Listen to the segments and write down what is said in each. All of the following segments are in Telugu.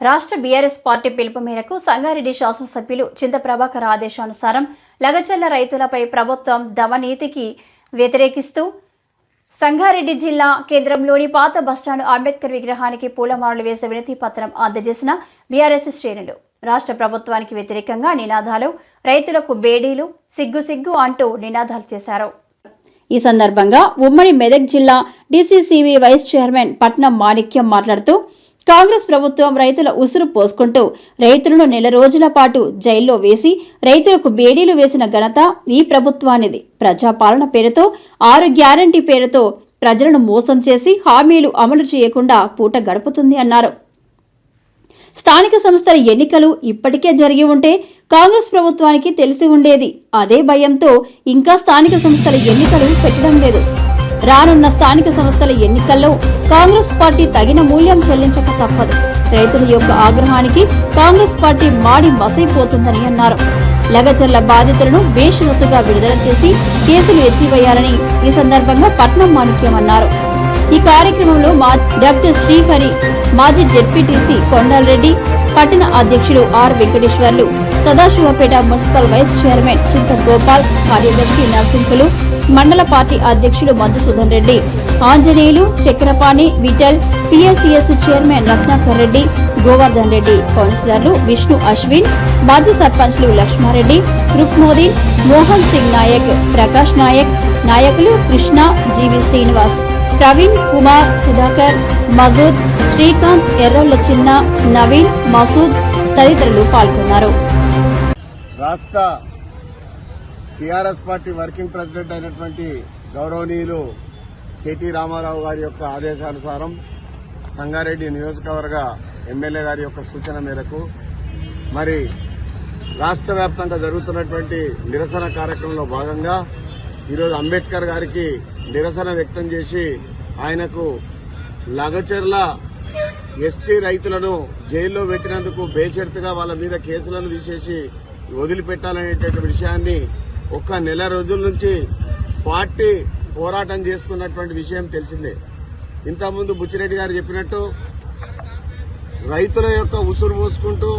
రాష్ట్ర బీఆర్ఎస్ పార్టీ పిలుపు మేరకు సంగారెడ్డి శాసనసభ్యులు చింతప్రభాకర్ ఆదేశానుసారం లగచర్ల రైతులపై ప్రభుత్వం దమనీతికి వ్యతిరేకిస్తూ సంగారెడ్డి జిల్లా కేంద్రంలోని పాత బస్టాండ్ అంబేద్కర్ విగ్రహానికి పూలమాలలు వేసే వినతి పత్రం అందజేసిన బీఆర్ఎస్ శ్రేణులు. రాష్ట్ర ప్రభుత్వానికి వ్యతిరేకంగా నినాదాలు రైతులకు బేడీలు సిగ్గు సిగ్గు అంటూ నినాదాలు చేశారు. ఈ సందర్భంగా ఉమ్మడి మెదక్ జిల్లా డీసీసీబీ వైస్ చైర్మన్ పట్నం మాణిక్యం మాట్లాడుతూ కాంగ్రెస్ ప్రభుత్వం రైతుల ఉసురు పోసుకుంటూ రైతులను నెల రోజుల పాటు జైల్లో వేసి రైతులకు బేడీలు వేసిన ఘనత ఈ ప్రభుత్వానిది. ప్రజాపాలన పేరుతో ఆరు గ్యారంటీ పేరుతో ప్రజలను మోసం చేసి హామీలు అమలు చేయకుండా పూట గడుపుతుంది అన్నారు. స్థానిక సంస్థల ఎన్నికలు ఇప్పటికే జరిగి ఉంటే కాంగ్రెస్ ప్రభుత్వానికి తెలిసి ఉండేది. అదే భయంతో ఇంకా స్థానిక సంస్థల ఎన్నికలు పెట్టడం లేదు. రానున్న స్థానిక సంస్థల ఎన్నికల్లో కాంగ్రెస్ పార్టీ తగిన మూల్యం చెల్లించక తప్పదు. రైతుల యొక్క ఆగ్రహానికి కాంగ్రెస్ పార్టీ మాడి మసైపోతుందని అన్నారు. లగచర్ల బాధితులను బేషరతుగా విడుదల చేసి కేసులు ఎత్తివేయాలని ఈ సందర్భంగా పట్నం మాణిక్యం అన్నారు. ఈ కార్యక్రమంలో మా డాక్టర్ శ్రీహరి మాజీ జెడ్పీటీసీ కొండలరెడ్డి పట్టణ అధ్యక్షులు R Venkateswarlu Sadasivpet municipal vice chairman Chinta Gopal కార్యదర్శి నరసింహులు మండల పార్టీ అధ్యక్షులు మధుసూదన్ రెడ్డి ఆంజనేయులు చక్రపాణి విఠల్ పిఎస్సిఎస్ చైర్మన్ రత్నాకర్ రెడ్డి గోవర్ధన్ రెడ్డి కౌన్సిలర్లు విష్ణు అశ్విన్ మాజీ సర్పంచ్లు లక్ష్మారెడ్డి రుక్మోదీన్ మోహన్ సింగ్ నాయక్ ప్రకాష్ నాయక్ నాయకులు కృష్ణ జీవి శ్రీనివాస్ ప్రవీణ్ కుమార్ సుధాకర్ మజూద్ శ్రీకాంత్ ఎర్రొల్ల చిన్న నవీన్ మసూద్ తదితరులు పాల్గొన్నారు. రాష్ట్ర టిఆర్ఎస్ పార్టీ వర్కింగ్ ప్రెసిడెంట్ అయినటువంటి గౌరవనీయులు కేటీ రామారావు గారి యొక్క ఆదేశానుసారం సంగారెడ్డి నియోజకవర్గ ఎమ్మెల్యే గారి యొక్క సూచన మేరకు మరి రాష్ట్ర వ్యాప్తంగా జరుగుతున్నటువంటి నిరసన కార్యక్రమంలో భాగంగా ఈరోజు అంబేద్కర్ గారికి నిరసన వ్యక్తం చేసి ఆయనకు లగచెర్ల ఎస్టీ రైతులను జైల్లో పెట్టినందుకు బేషరతుగా వాళ్ళ మీద కేసులను తీసేసి వదిలిపెట్టాలనేటువంటి విషయాన్ని ఒక్క నెల రోజుల నుంచి పార్టీ పోరాటం చేస్తున్నటువంటి విషయం తెలిసిందే. ఇంతకుముందు బుచ్చిరెడ్డి గారు చెప్పినట్టు రైతుల యొక్క ఉసురు పోసుకుంటూ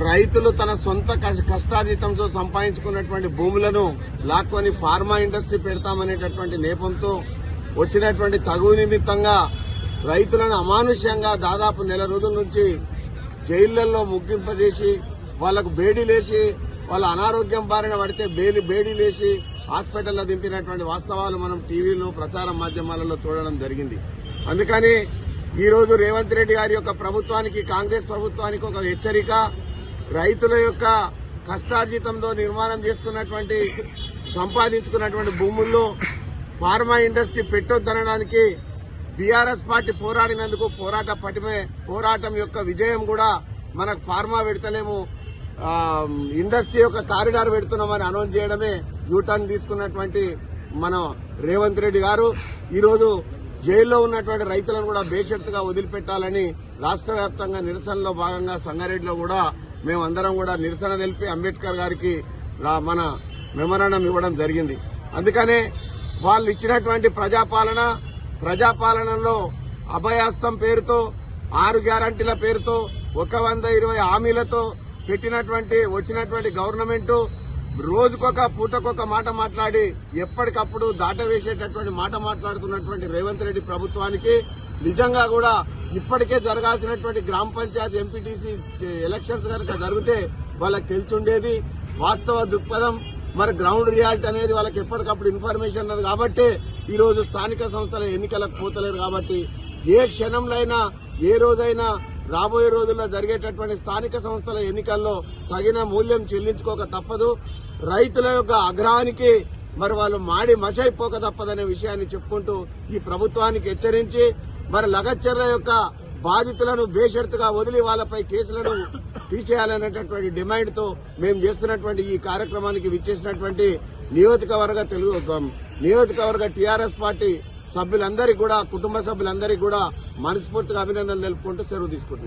రైతులు తన సొంత కష్ట- కష్టార్జితంతో సంపాదించుకున్నటువంటి భూములను లాక్కొని ఫార్మా ఇండస్ట్రీ పెడతామనేటటువంటి నేపంతో వచ్చినటువంటి తగువ నిమిత్తంగా రైతులను అమానుష్యంగా దాదాపు నెల రోజుల నుంచి జైళ్ళలో ముగ్గింపజేసి వాళ్ళకు బేడీలేసి వాళ్ళ అనారోగ్యం బారిన పడితే బేలి బేడీలేసి హాస్పిటల్లో దింపినటువంటి వాస్తవాలు మనం టీవీలో ప్రచార మాధ్యమాలలో చూడడం జరిగింది. అందుకని ఈరోజు రేవంత్ రెడ్డి గారి యొక్క ప్రభుత్వానికి కాంగ్రెస్ ప్రభుత్వానికి ఒక హెచ్చరిక రైతుల యొక్క కష్టార్జితంతో నిర్మాణం చేసుకున్నటువంటి సంపాదించుకున్నటువంటి భూముల్లో ఫార్మా ఇండస్ట్రీ పెట్టొద్దనడానికి బీఆర్ఎస్ పార్టీ పోరాడినందుకు పోరాట పటిమే పోరాటం యొక్క విజయం కూడా మనకు ఫార్మా పెడతలేము. ఇండస్ట్రీ యొక్క కారిడార్ పెడుతున్నామని అనౌన్స్ చేయడమే యూటర్న్ తీసుకున్నటువంటి మన రేవంత్ రెడ్డి గారు. ఈరోజు జైల్లో ఉన్నటువంటి రైతులను కూడా బేషరతుగా వదిలిపెట్టాలని రాష్ట్ర వ్యాప్తంగా నిరసనలో భాగంగా సంగారెడ్డిలో కూడా మేమందరం కూడా నిరసన తెలిపి అంబేద్కర్ గారికి మన మెమరాండం ఇవ్వడం జరిగింది. అందుకనే వాళ్ళు ఇచ్చినటువంటి ప్రజాపాలన ప్రజాపాలనలో అభయాస్తం పేరుతో ఆరు గ్యారంటీల పేరుతో ఒక వంద ఇరవై హామీలతో పెట్టినటువంటి వచ్చినటువంటి గవర్నమెంట్ రోజుకొక పూటకొక మాట మాట్లాడి ఎప్పటికప్పుడు దాటవేసేటటువంటి మాట మాట్లాడుతున్నటువంటి రేవంత్ రెడ్డి ప్రభుత్వానికి నిజంగా కూడా ఇప్పటికే జరగాల్సినటువంటి గ్రామ పంచాయతీ ఎంపీటీసీ ఎలక్షన్స్ కనుక జరిగితే వాళ్ళకి తెలిసిండేది వాస్తవ దృక్పథం మరి గ్రౌండ్ రియాలిటీ అనేది వాళ్ళకి ఎప్పటికప్పుడు ఇన్ఫర్మేషన్ ఉన్నది కాబట్టి ఈరోజు స్థానిక సంస్థల ఎన్నికలకు పోతలేరు కాబట్టి ఏ క్షణంలో అయినా ఏ రోజైనా రాబోయే రోజుల్లో జరిగేటటువంటి స్థానిక సంస్థల ఎన్నికల్లో తగిన మూల్యం చెల్లించుకోక తప్పదు. రైతుల యొక్క అగ్రహానికి మరి వాళ్ళు మాడి మసైపోక తప్పదనే విషయాన్ని చెప్పుకుంటూ ఈ ప్రభుత్వానికి హెచ్చరించి మరి లగచ్చర్ల యొక్క బాధితులను బేషరతుగా వదిలి వాళ్ళపై కేసులను తీసేయాలనేటటువంటి డిమాండ్తో మేము చేస్తున్నటువంటి ఈ కార్యక్రమానికి విచ్చేసినటువంటి నియోజకవర్గ తెలుగు నియోజకవర్గ టీఆర్ఎస్ పార్టీ సభ్యులందరికీ కూడా కుటుంబ సభ్యులందరికీ కూడా మనస్ఫూర్తిగా అభినందనలు తెలుపుకుంటూ సెలవు తీసుకుంటున్నాను.